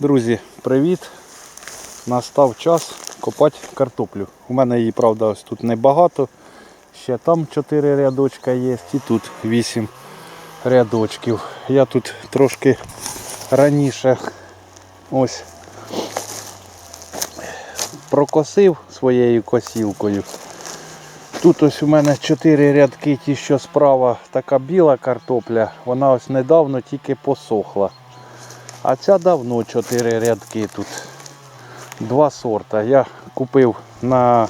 Друзі, привіт! Настав час копати картоплю. У мене її, правда, ось тут небагато. Ще там 4 рядочка є і тут 8 рядочків. Я тут трошки раніше ось прокосив своєю косілкою. Тут ось у мене 4 рядки, ті, що справа така біла картопля, вона ось недавно тільки посохла. А ця давно 4 рядки тут. Два сорта. Я купив на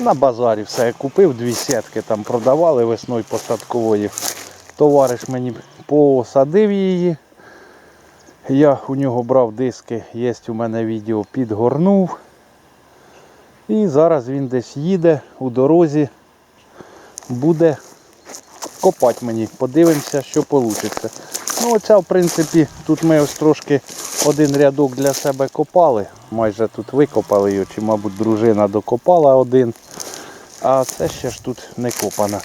на базарі все. Я купив дві сітки, там продавали весною посадкової. Товариш мені посадив її. Я у нього брав диски, є у мене відео, підгорнув. І зараз він десь їде у дорозі, буде копати мені. Подивимося, що вийде. Ну оця в принципі, тут ми ось трошки один рядок для себе копали. Майже тут викопали його, чи, мабуть, дружина докопала один. А це ще ж тут не копано.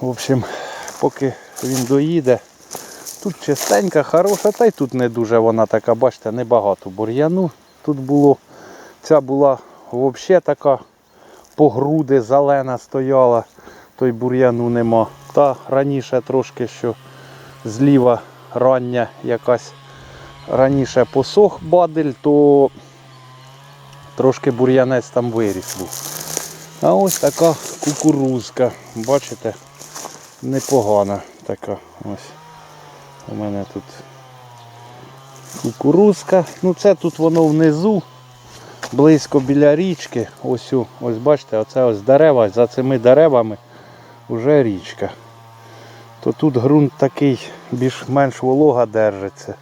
В общем, поки він доїде, тут чистенька, хороша, та й тут не дуже вона така, бачите, небагато бур'яну. Тут було, ця була взагалі така по груди зелена стояла, той бур'яну нема. Та раніше трошки що зліва рання якась раніше посох бадель, то трошки бур'янець там виріс був. А ось така кукурузка, бачите, непогана така. Ось у мене тут кукурузка. Ну це тут воно внизу, близько біля річки. Ось, ось бачите, оце ось дерева, за цими деревами вже річка то тут ґрунт такий більш-менш волога держиться.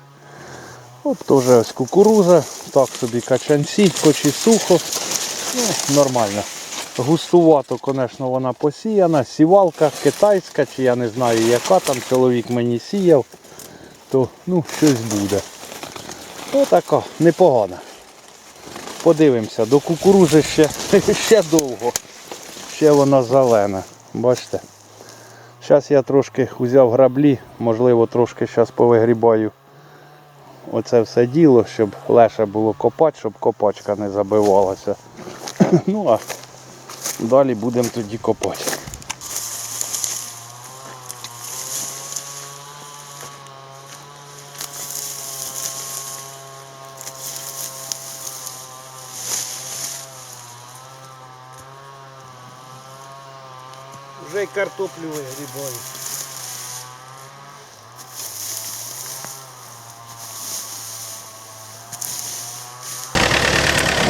От теж ось кукуруза, так собі качанці, хоч і сухо, ну, нормально. Густувато, звісно, вона посіяна, сівалка китайська, чи я не знаю яка там, чоловік мені сіяв, то ну, щось буде. Отака, непогана. Подивимося, до кукурузи ще, ще довго. Ще вона зелена. Бачите? Зараз я трошки взяв граблі, можливо трошки зараз повигрібаю оце все діло, щоб легше було копати, щоб копачка не забивалася. Ну а далі будемо тоді копати. Картоплю вигрібаю.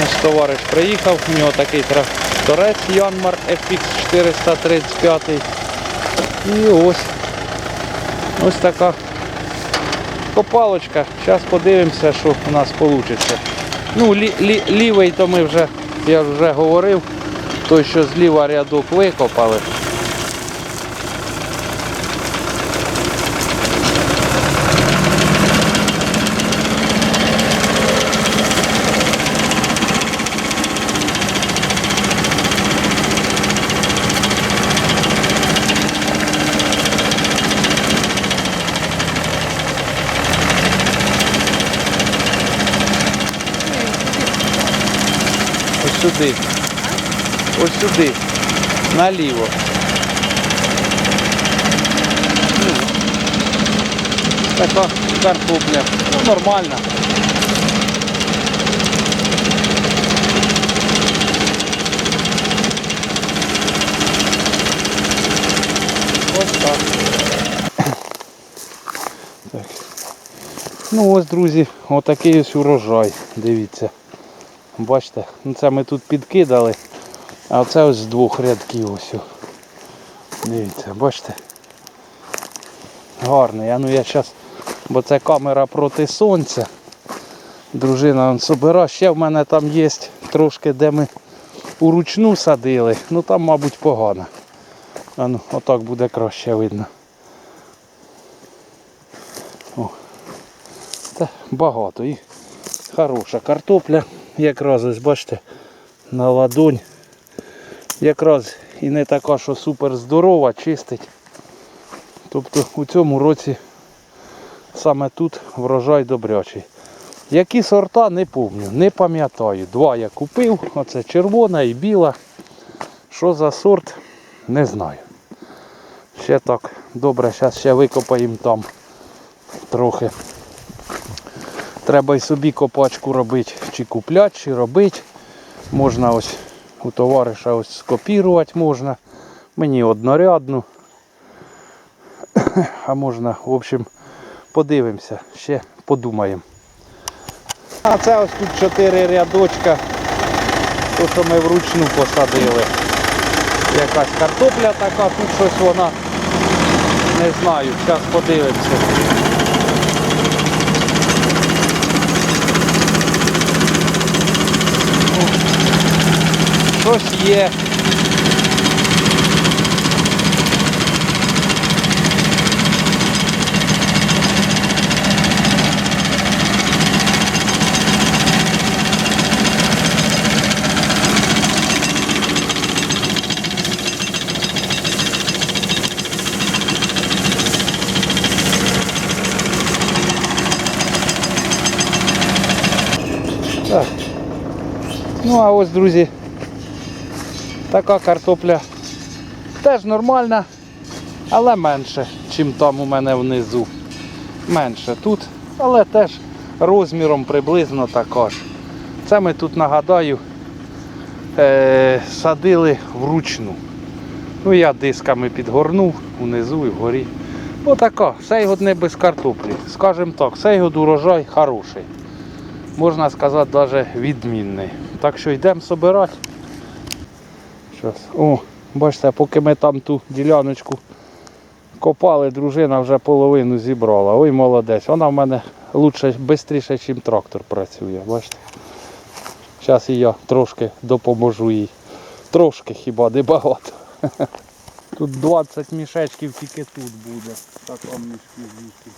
Наш товариш приїхав, у нього такий тракторець Янмар FX 435. І ось ось така копалочка. Зараз подивимося, що у нас вийде. Ну, лі, лівий то ми вже, я вже говорив, той, що зліва рядок викопали. Ось сюди. Ось сюди. Наліво. Така картопля. Ну, нормально. Ось так. так. Ну ось, друзі, отакий ось урожай. Дивіться. Бачите, ну це ми тут підкидали, а це ось з двох рядків ось. Дивіться, бачите? Гарний. А ну я зараз, бо це камера проти сонця. Дружина он собира. Ще в мене там є трошки, де ми уручну садили. Ну там, мабуть, погано. А ну, отак буде краще видно. О. Та багато і хороша картопля. Якраз ось бачите на ладонь. Якраз і не така, що супер здорова, чистить. Тобто у цьому році саме тут врожай добрячий. Які сорта не пам'ятаю, не пам'ятаю. Два я купив, оце червона і біла. Що за сорт, не знаю. Ще так добре, зараз ще викопаємо там трохи. Треба й собі копачку робити, чи купляти, чи робити. Можна ось у товариша ось скопірувати можна. Мені однорядну. А можна, в общем, подивимося, ще подумаємо. А це ось тут чотири рядочка. То, що ми вручну посадили. Якась картопля така, тут щось вона. Не знаю, зараз подивимося. Щось є. Так. Ну а ось, друзі, така картопля теж нормальна, але менше, ніж там у мене внизу. Менше тут, але теж розміром приблизно така. Це ми тут нагадаю е- садили вручну. Ну я дисками підгорнув унизу і вгорі. Отака, цей год не без картоплі. Скажімо так, цей год урожай хороший можна сказати, навіть відмінний. Так що йдемо збирати. Щас. О, бачите, поки ми там ту діляночку копали, дружина вже половину зібрала. Ой, молодець. Вона в мене лучше, швидше, ніж трактор працює. Бачите? Зараз і я трошки допоможу їй. Трошки хіба не багато. Тут 20 мішечків тільки тут буде. Так вам мішки звідси.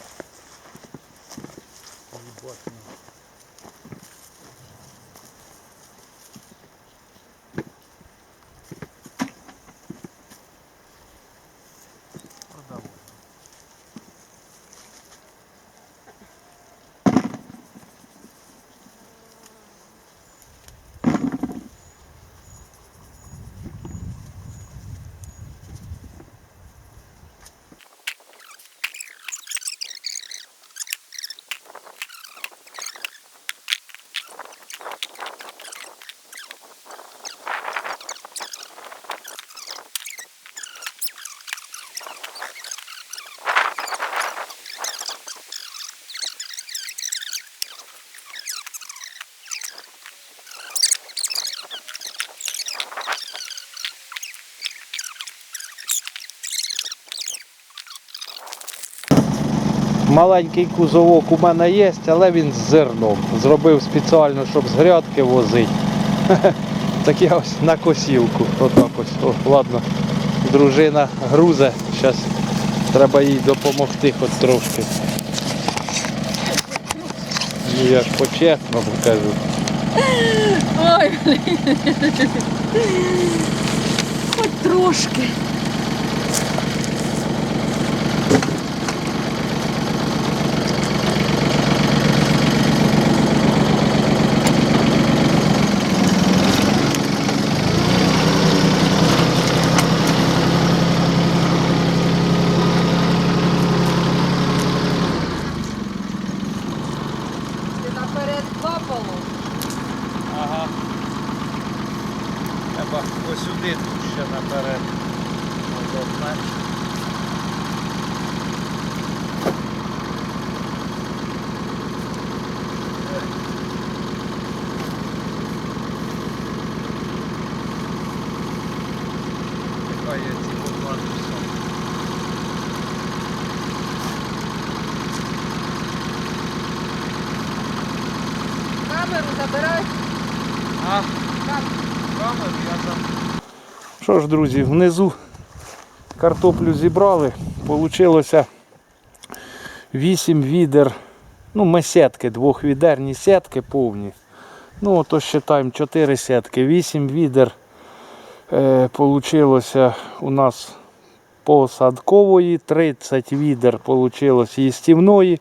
Маленький кузовок у мене є, але він з зерном. Зробив спеціально, щоб з грядки возити. Так я ось на косілку. Отак ось. О, ладно. Дружина грузе. Зараз треба їй допомогти хоч трошки. Ну я ж по-чесному кажу. Ой, блін. Хоч трошки. Ага. Треба ось сюди тут ще наперед. Ці. Камеру забирай. Що ж, друзі, внизу картоплю зібрали. Получилося 8 відер. Ну, ми сітки, двохвідерні сітки повні. Ну, то вважаємо 4 сітки, 8 відер. Е, у нас посадкової, 30 відер получилось їстівної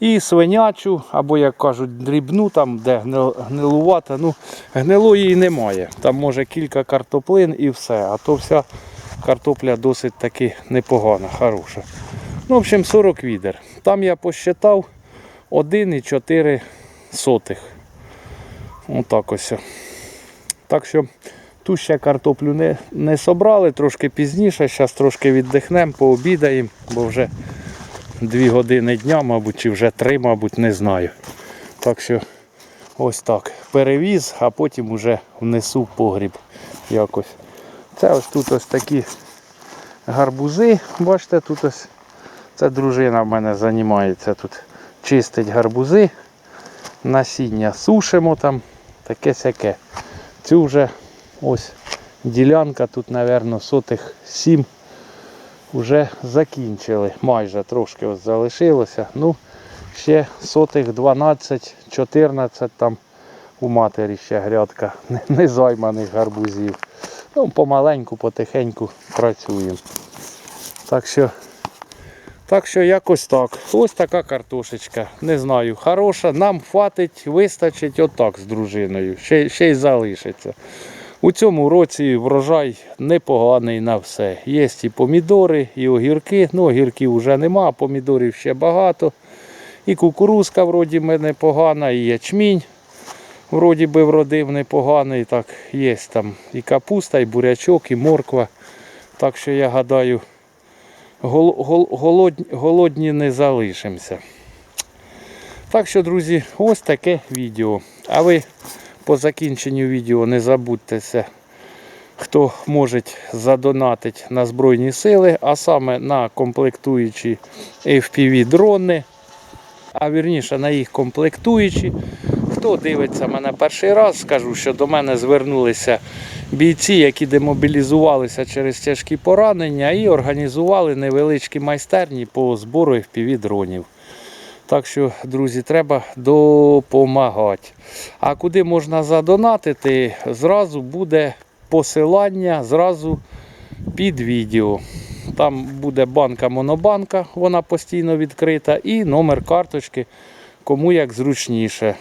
І свинячу, або як кажуть, дрібну, там, де гнил- гнилувата. Ну, гнилої немає. Там може кілька картоплин і все. А то вся картопля досить таки непогана, хороша. Ну, в общем, 40 відер. Там я посчитав 1,4 сотих. Отак ось. Так що ту ще картоплю не, не собрали, трошки пізніше. Зараз трошки віддихнемо, пообідаємо, бо вже 2 години дня, мабуть, чи вже 3, мабуть, не знаю. Так що ось так. Перевіз, а потім вже внесу в погріб якось. Це ось тут ось такі гарбузи. Бачите, тут ось це дружина в мене займається тут. Чистить гарбузи, насіння сушимо там, таке сяке. Цю вже ось ділянка, тут, мабуть, сотих 7 вже закінчили. Майже трошки залишилося. Ну, ще сотих 12-14 там у матері ще грядка незайманих гарбузів. Ну, помаленьку, потихеньку працюємо. Так що, так що якось так. Ось така картошечка. Не знаю, хороша. Нам хватить, вистачить отак з дружиною. Ще, ще й залишиться. У цьому році врожай непоганий на все. Є і помідори, і огірки. Ну, огірків вже нема, помідорів ще багато. І кукурузка вроді би непогана, і ячмінь вроді би вродив непоганий. Так, є там і капуста, і бурячок, і морква. Так що я гадаю, гол, гол, голодні, голодні не залишимося. Так що, друзі, ось таке відео. А ви по закінченню відео не забудьтеся, хто може задонатити на Збройні Сили, а саме на комплектуючі FPV дрони, а вірніше на їх комплектуючі. Хто дивиться мене перший раз, скажу, що до мене звернулися бійці, які демобілізувалися через тяжкі поранення і організували невеличкі майстерні по збору FPV дронів. Так що, друзі, треба допомагати. А куди можна задонатити, зразу буде посилання зразу під відео. Там буде банка Монобанка, вона постійно відкрита, і номер карточки, кому як зручніше.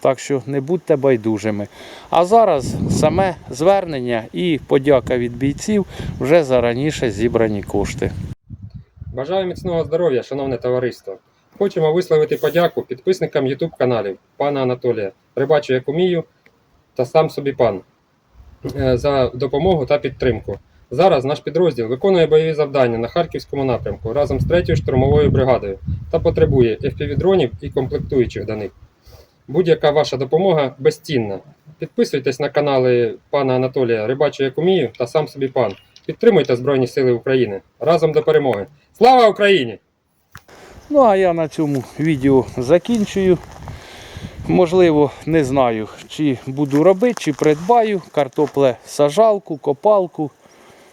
Так що не будьте байдужими. А зараз саме звернення і подяка від бійців вже за раніше зібрані кошти. Бажаю міцного здоров'я, шановне товариство. Хочемо висловити подяку підписникам YouTube каналів пана Анатолія, Рибачу як умію та сам собі пан е, за допомогу та підтримку. Зараз наш підрозділ виконує бойові завдання на Харківському напрямку разом з 3-ю штурмовою бригадою та потребує FPV-дронів і комплектуючих до них. Будь-яка ваша допомога безцінна. Підписуйтесь на канали пана Анатолія Рибачу як умію та сам собі пан. Підтримуйте Збройні Сили України разом до перемоги. Слава Україні! Ну а я на цьому відео закінчую. Можливо, не знаю, чи буду робити, чи придбаю картопле сажалку, копалку.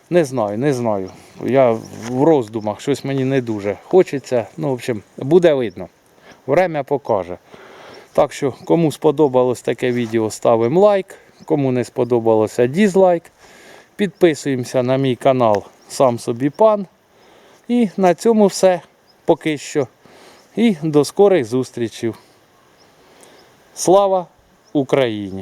Не знаю, не знаю. Я в роздумах, щось мені не дуже хочеться. Ну, в общем, буде видно. Время покаже. Так що, кому сподобалось таке відео, ставимо лайк. Кому не сподобалося дізлайк. Підписуємося на мій канал Сам собі пан. І на цьому все поки що. І до скорих зустрічей. Слава Україні!